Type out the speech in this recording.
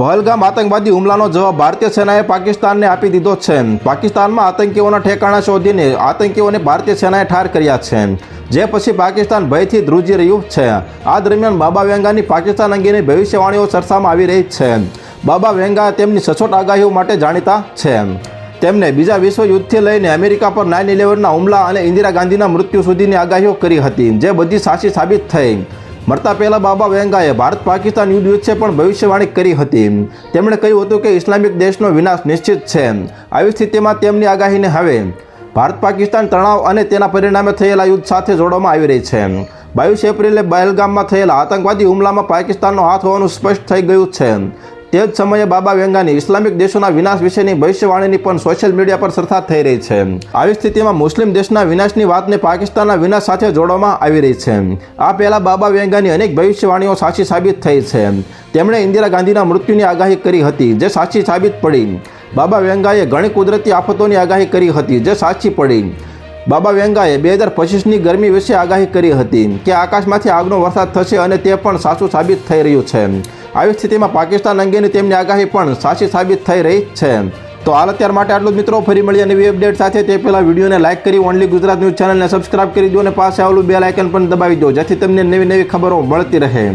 પહલગામ આતંકવાદી હુમલાનો જવાબ ભારતીય સેનાએ પાકિસ્તાનને આપી દીધો છે. પાકિસ્તાનમાં આતંકીઓના ઠેકાણા શોધીને આતંકીઓને ભારતીય સેનાએ ઠાર કર્યા છે. જે પછી પાકિસ્તાન ભયથી ધ્રુજી રહ્યું છે. આ દરમિયાન બાબા વેંગાની પાકિસ્તાન અંગેની ભવિષ્યવાણીઓ ચર્ચામાં આવી રહી છે. બાબા વેંગા તેમની સચોટ આગાહીઓ માટે જાણીતા છે. તેમણે બીજા વિશ્વયુદ્ધથી લઈને અમેરિકા પર નાઇન ઇલેવનના હુમલા અને ઇન્દિરા ગાંધીના મૃત્યુ સુધીની આગાહીઓ કરી હતી, જે બધી સાચી સાબિત થઈ. મરતા પહેલા બાબા વેંગાએ ભારત પાકિસ્તાન યુદ્ધ વિશે પણ ભવિષ્યવાણી કરી હતી. તેમણે કહ્યું હતું કે ઇસ્લામિક દેશનો વિનાશ નિશ્ચિત છે. આવી સ્થિતિમાં તેમની આગાહીને હવે ભારત પાકિસ્તાન તણાવ અને તેના પરિણામે થયેલા યુદ્ધ સાથે જોડવામાં આવી રહી છે. બાવીસ એપ્રિલે બહેલગામમાં થયેલા આતંકવાદી હુમલામાં પાકિસ્તાનનો હાથ હોવાનું સ્પષ્ટ થઈ ગયું છે. તે જ સમયે બાબા વેંગાની ઇસ્લામિક દેશોના વિનાશ વિશેની ભવિષ્યવાણીની પણ સોશિયલ મીડિયા પર સરથા થઈ રહી છે. આવી સ્થિતિમાં મુસ્લિમ દેશના વિનાશની વાતને પાકિસ્તાનના વિનાશ સાથે જોડવામાં આવી રહી છે. આ પહેલા બાબા વેંગાની અનેક ભવિષ્યવાણીઓ સાચી સાબિત થઈ છે. તેમણે ઇન્દિરા ગાંધીના મૃત્યુની આગાહી કરી હતી, જે સાચી સાબિત પડી. બાબા વેંગાએ ઘણી કુદરતી આફતોની આગાહી કરી હતી, જે સાચી પડી. બાબા વેંગાએ બે હજાર પચીસની ગરમી વિશે આગાહી કરી હતી કે આકાશમાંથી આગનો વરસાદ થશે અને તે પણ સાચું સાબિત થઈ રહ્યું છે. આવી સ્થિતિમાં પાકિસ્તાન અંગેની તેમની આગાહી પણ સાચી સાબિત થઈ રહી છે. તો હાલ અત્યાર માટે આટલું જ મિત્રો. ફરી મળીએ નવી અપડેટ સાથે. તે પહેલાં વિડીયોને લાઇક કરી ઓનલી ગુજરાત ન્યૂઝ ચેનલને સબસ્ક્રાઇબ કરી દો અને પાસે આવેલું બે લાઇકન પણ દબાવી દો, જેથી તમને નવી નવી ખબરો મળતી રહે.